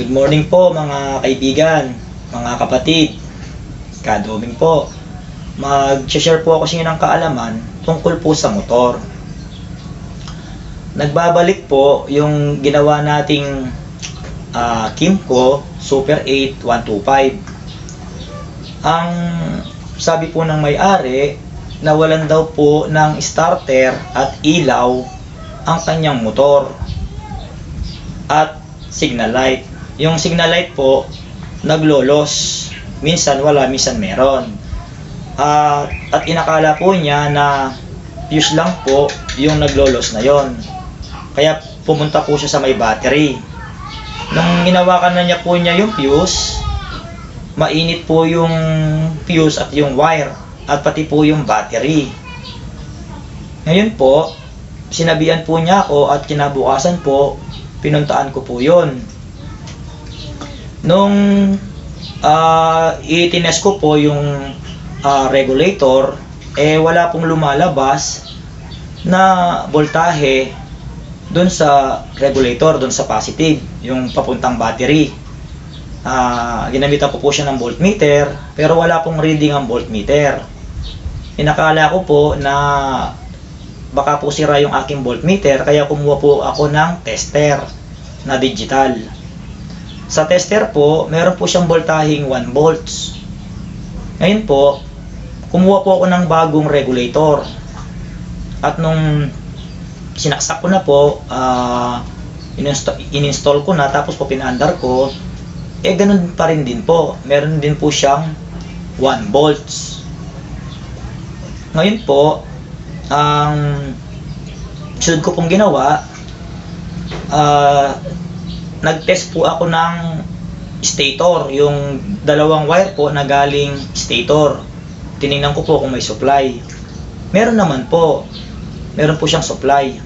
Good morning po mga kaibigan, mga kapatid. Kaduming po. Mag-share po ako sa inyo ng kaalaman tungkol po sa motor. Nagbabalik po yung ginawa nating ah, Kimco Super 8 125. Ang sabi po ng may-ari, nawalan daw po ng starter at ilaw ang kanyang motor at signal light. Yung signal light po, naglolos. Minsan wala, minsan meron. Ah, at inakala po niya na fuse lang po yung naglolos na yon. Kaya pumunta po siya sa may battery. Nung ginawakan na niya po niya yung fuse, mainit po yung fuse at yung wire at pati po yung battery. Ngayon po, sinabihan po niya ako at kinabukasan po, pinuntaan ko po yon. Nung ah itines ko po yung ah, regulator, eh wala pong lumalabas na voltahe doon sa regulator, doon sa positive, yung papuntang battery. Ah, ginamitan ko po siya ng voltmeter, pero wala pong reading ang voltmeter. Inakala ko po na baka po sira yung aking voltmeter, kaya kumuha po ako ng tester na digital. Sa tester po, meron po siyang voltaheng 1 volts. Ngayon po, kumuha po ako ng bagong regulator. At nung sinaksak ko na po, ah, ininsta- ininstall ko na, tapos po pinaandar ko, eh ganun pa rin din po. Meron din po siyang 1 volts. Ngayon po, ang sunod ko pong ginawa, ah, nag-test po ako ng stator, yung dalawang wire po na galing stator. Tiningnan ko po kung may supply. Meron naman po. Meron po siyang supply.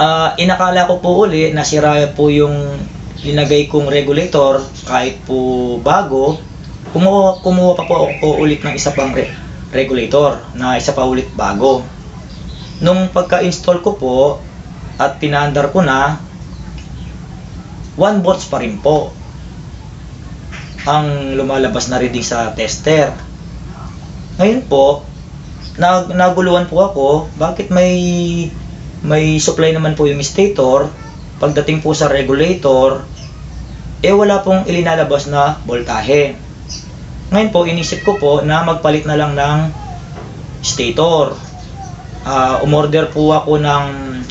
Ah, inakala ko po uli na sira po yung linagay kong regulator kahit po bago. Kumuha, kumuha pa po ako ulit ng isa pang re- regulator na isa pa ulit bago. Nung pagka-install ko po at pinaandar ko na, 1 volts pa rin po ang lumalabas na reading sa tester. Ngayon po, nag naguluhan po ako, bakit may may supply naman po yung stator, pagdating po sa regulator, eh wala pong ilinalabas na voltahe. Ngayon po, inisip ko po na magpalit na lang ng stator. Ah, umorder po ako ng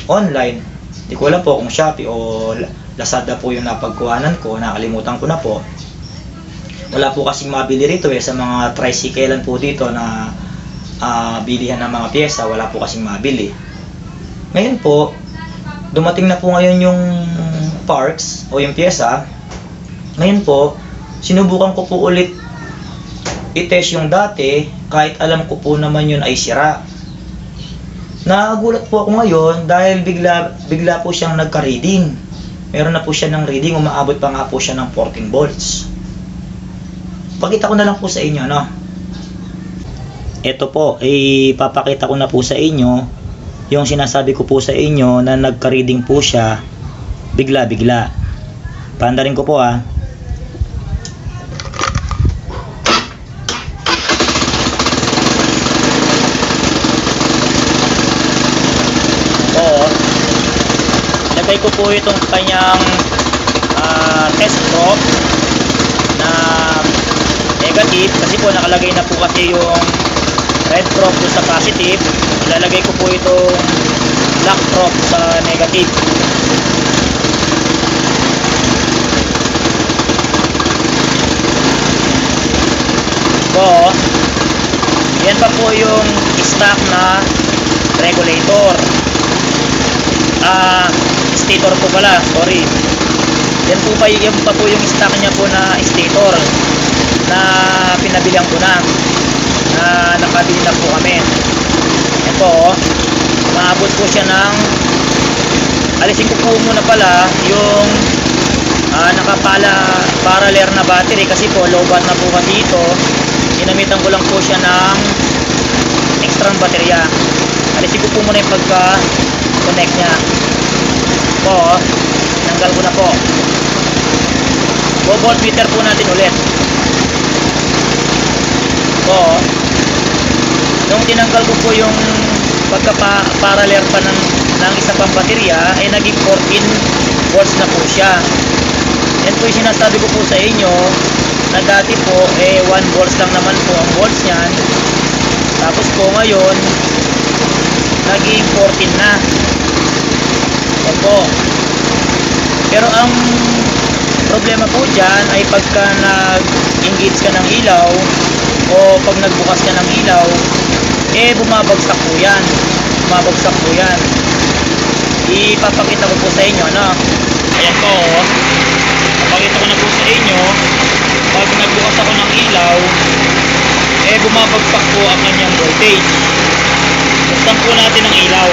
online. Hindi ko alam po kung Shopee o Lazada po yung napagkuhanan ko, nakalimutan ko na po. Wala po kasing mabili rito eh sa mga tricyclean po dito na ah, bilihan ng mga pyesa, wala po kasing mabili. Ngayon po, dumating na po ngayon yung parts o yung pyesa. Ngayon po, sinubukan ko po ulit i-test yung dati kahit alam ko po naman yun ay sira. Nagulat po ako ngayon dahil bigla bigla po siyang nagka-reading. Meron na po siya ng reading, umaabot pa nga po siya ng 14 volts. Pakita ko na lang po sa inyo, no? Ito po, ipapakita ko na po sa inyo yung sinasabi ko po sa inyo na nagka-reading po siya bigla-bigla. Paandarin ko po ah. Lagay ko po itong kanyang ah, test probe na negative kasi po nakalagay na po kasi yung red probe po sa positive. Ilalagay ko po itong black probe sa negative. So, yan pa po yung stock na regulator ah stator po pala sorry yan po pa yan pa po yung stock niya po na stator na pinabilihan ko na na nakabili na po kami yan po oh. maabot po siya ng alisin ko po muna pala yung ah, nakapala parallel na battery kasi po low bat na po kasi ito ginamitan ko lang po siya ng extra baterya alisin ko po muna yung pagka-connect niya. Po, oh. Tanggal ko na po. Go voltmeter po natin ulit. Po, oh. Nung tinanggal ko po yung pagka-parallel pa ng, ng isa pang ay naging 14 volts na po siya. Yan po yung sinasabi ko po sa inyo, na dati po, eh 1 volts lang naman po ang volts niyan. Tapos po ngayon, naging 14 na. Yan po. Pero ang problema po dyan ay pagka nag-engage ka ng ilaw o pag nagbukas ka ng ilaw, eh bumabagsak po yan. Bumabagsak po yan. Ipapakita ko po sa inyo, ano? Ayan po, oh. Papakita ko na po sa inyo, pag nagbukas ako ng ilaw, eh bumabagsak po ang kanyang voltage. Buksan po natin ang ilaw.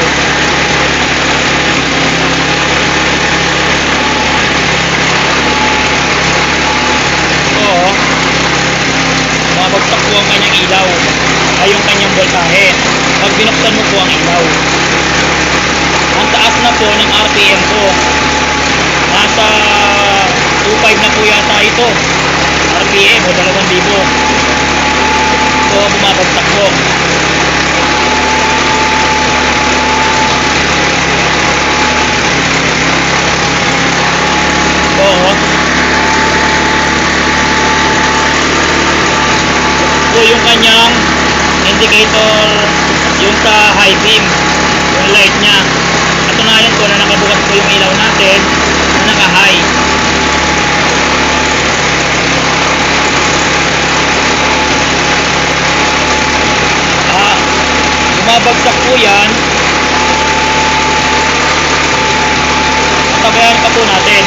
Bumabagsak po ang kanyang ilaw ay yung kanyang voltahe. Pag binuksan mo po ang ilaw. Ang taas na po ng RPM ko. Nasa 2.5 na po yata ito. RPM o 2,000. So, bumabagsak po. Oo. po yung kanyang indicator yung sa high beam yung light niya. Katunayan ko na nakabukas po yung ilaw natin na naka high ah bumabagsak po yan. Tabayan pa po natin.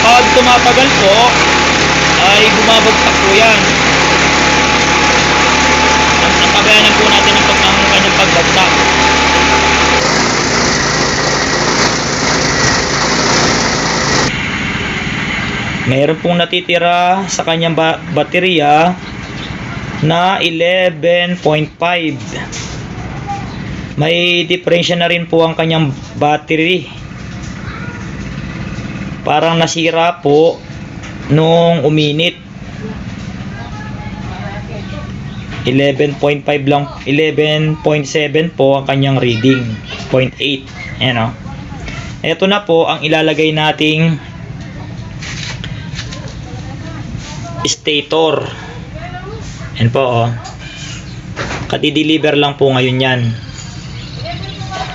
Pag tumatagal po ay bumabagsak po yan. Ang antabayanan po natin ang, pag, ang kanyang pagbagsak. Mayroon pong natitira sa kanyang ba- baterya na 11.5 may diferensya na rin po ang kanyang battery parang nasira po nung uminit. 11.5 lang 11.7 po ang kanyang reading. 0.8 ayan o ito na po ang ilalagay nating stator. Yan po o kati-deliver lang po ngayon yan.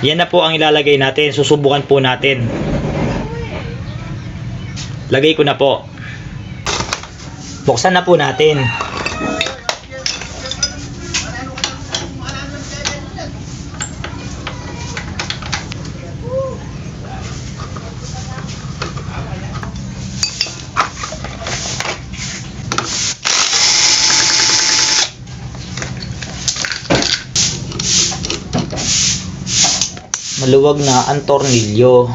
Yan na po ang ilalagay natin. Susubukan po natin. Lagay ko na po Buksan na po natin. Maluwag na ang tornilyo.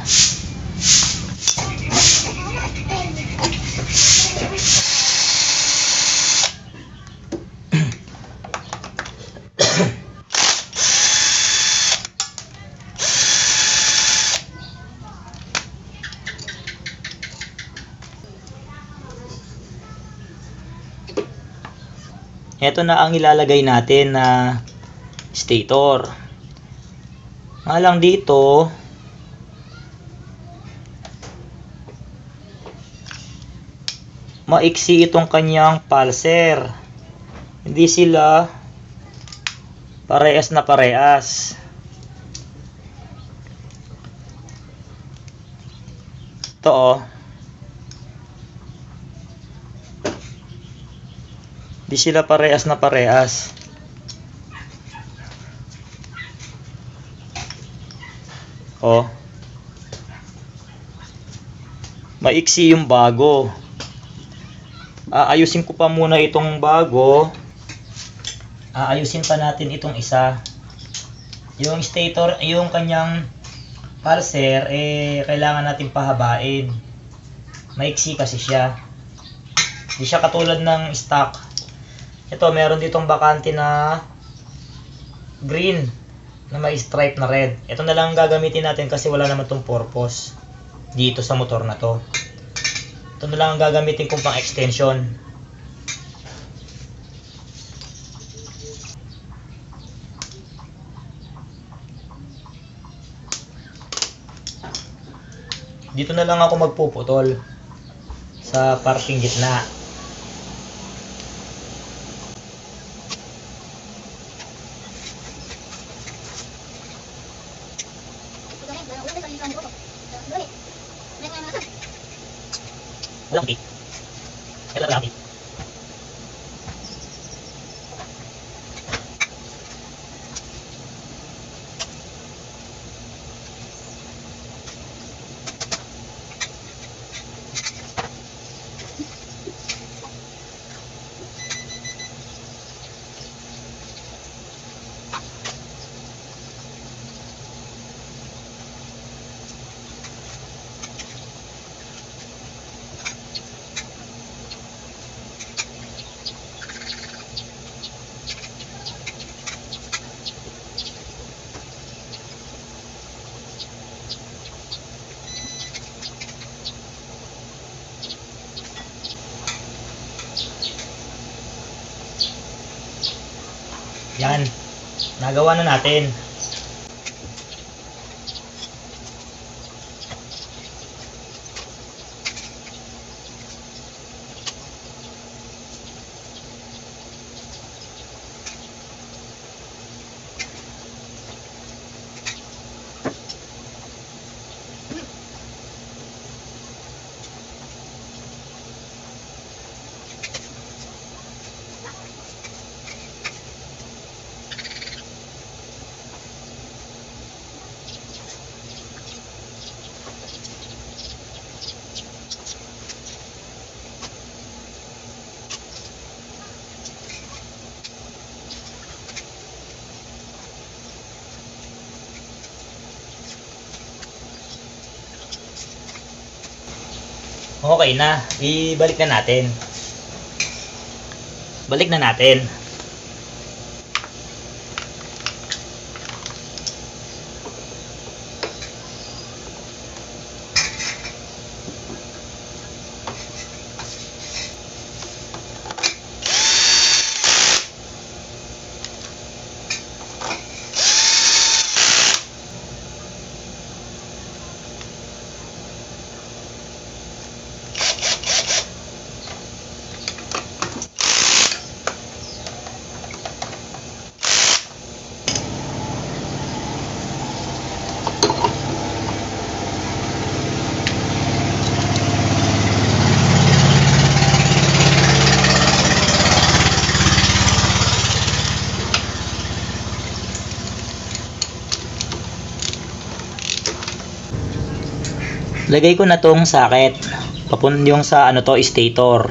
Ito na ang ilalagay natin na stator. Nga lang dito, maiksi itong kanyang pulser. Hindi sila parehas na parehas. Ito oh. Di sila parehas na parehas. Oh. Maiksi yung bago. Aayusin ko pa muna itong bago. Aayusin pa natin itong isa. Yung stator, yung kanyang pulser, eh, kailangan natin pahabain. Maiksi kasi siya. Hindi siya katulad ng stock. Ito, meron ditong bakante na green na may stripe na red. Ito na lang ang gagamitin natin kasi wala naman tong purpose dito sa motor na to. Ito na lang ang gagamitin kong pang extension. Dito na lang ako magpuputol sa parting gitna. Yan. Nagawa na natin. Okay na. Ibalik na natin. Balik na natin. Lagay ko na tong socket. Papun yung sa ano to, stator.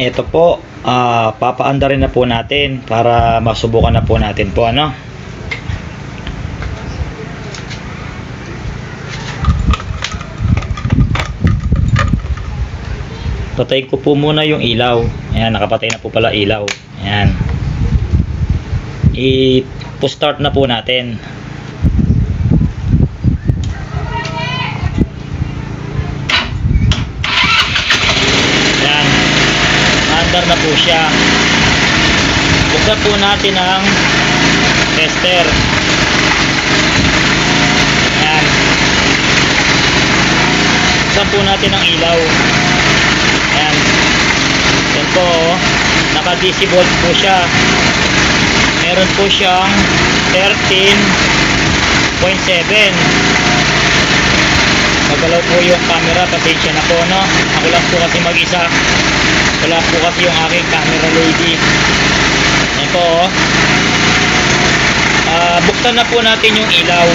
Ito po, ah papaanda rin na po natin para masubukan na po natin po ano. Patay ko po muna yung ilaw. Ayan, nakapatay na po pala ilaw. Ayan. I-start na po natin. Ayan. Andar na po siya. Buksan po natin ang tester. Ayan. Buksan po natin ang ilaw. Po, naka DC volt po siya. Meron po siyang 13.7. Magalaw po yung camera, pasensya na po, no? Ako lang po kasi mag-isa. Wala po kasi yung aking camera lady. Yan po. Ah, buksan na po natin yung ilaw.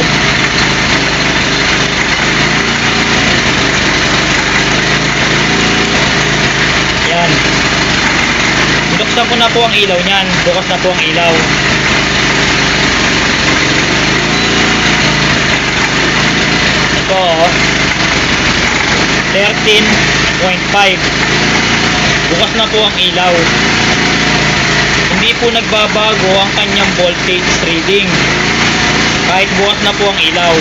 Yan. Bubuksan ko na po ang ilaw niyan. Bukas na po ang ilaw. Ito, oh. 13.5. Bukas na po ang ilaw. Hindi po nagbabago ang kanyang voltage reading. Kahit bukas na po ang ilaw.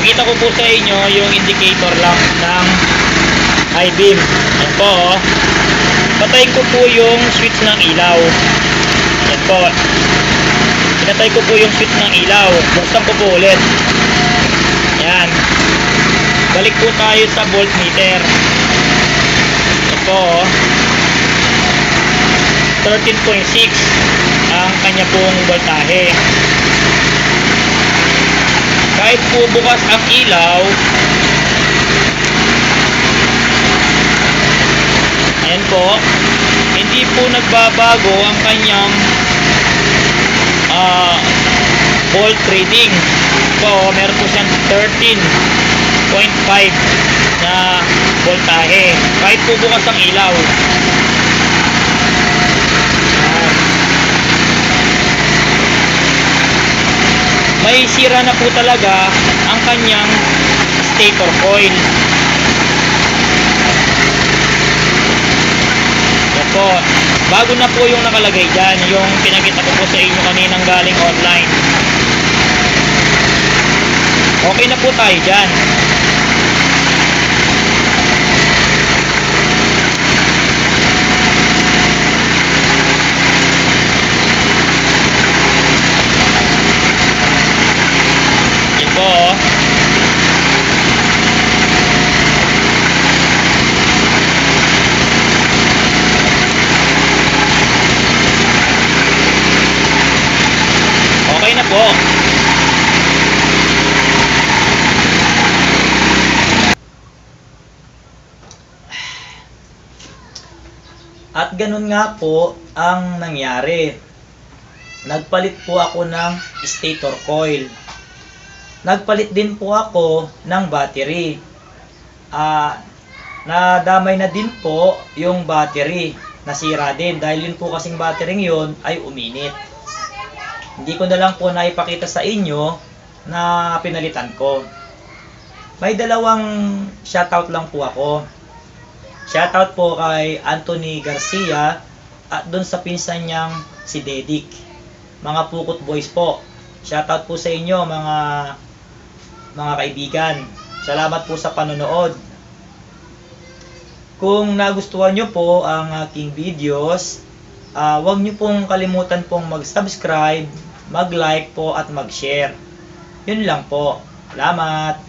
Pakita ko po sa inyo yung indicator lamp ng high beam. Yan po, Patay ko po yung switch ng ilaw. Yan po. Pinatay ko po yung switch ng ilaw. Buksan ko po ulit. Yan. Balik po tayo sa voltmeter. Yan po, oh. 13.6 ang kanya pong voltahe. Kahit po bukas ang ilaw, ayan po, hindi po nagbabago ang kanyang ah volt reading. Po, meron po siyang 13.5 na voltahe. Kahit po bukas ang ilaw. May sira na po talaga ang kanyang stator coil. Po. Bago na po yung nakalagay dyan, yung pinakita ko po sa inyo kaninang galing online. Okay na po tayo dyan. Yan po. oh. Okay na po. At ganun nga po ang nangyari. Nagpalit po ako ng stator coil. Nagpalit din po ako ng battery. Ah, nadamay na din po yung battery. Nasira din dahil yun po kasing battery yun ay uminit. Hindi ko na lang po naipakita sa inyo na pinalitan ko. May dalawang shoutout lang po ako. Shoutout po kay Anthony Garcia at doon sa pinsan niyang si Dedic. Mga Pukot Boys po. Shoutout po sa inyo mga mga kaibigan. Salamat po sa panonood. Kung nagustuhan nyo po ang aking videos, ah, huwag nyo pong kalimutan pong mag-subscribe, mag-like po at mag-share. Yun lang po. Salamat!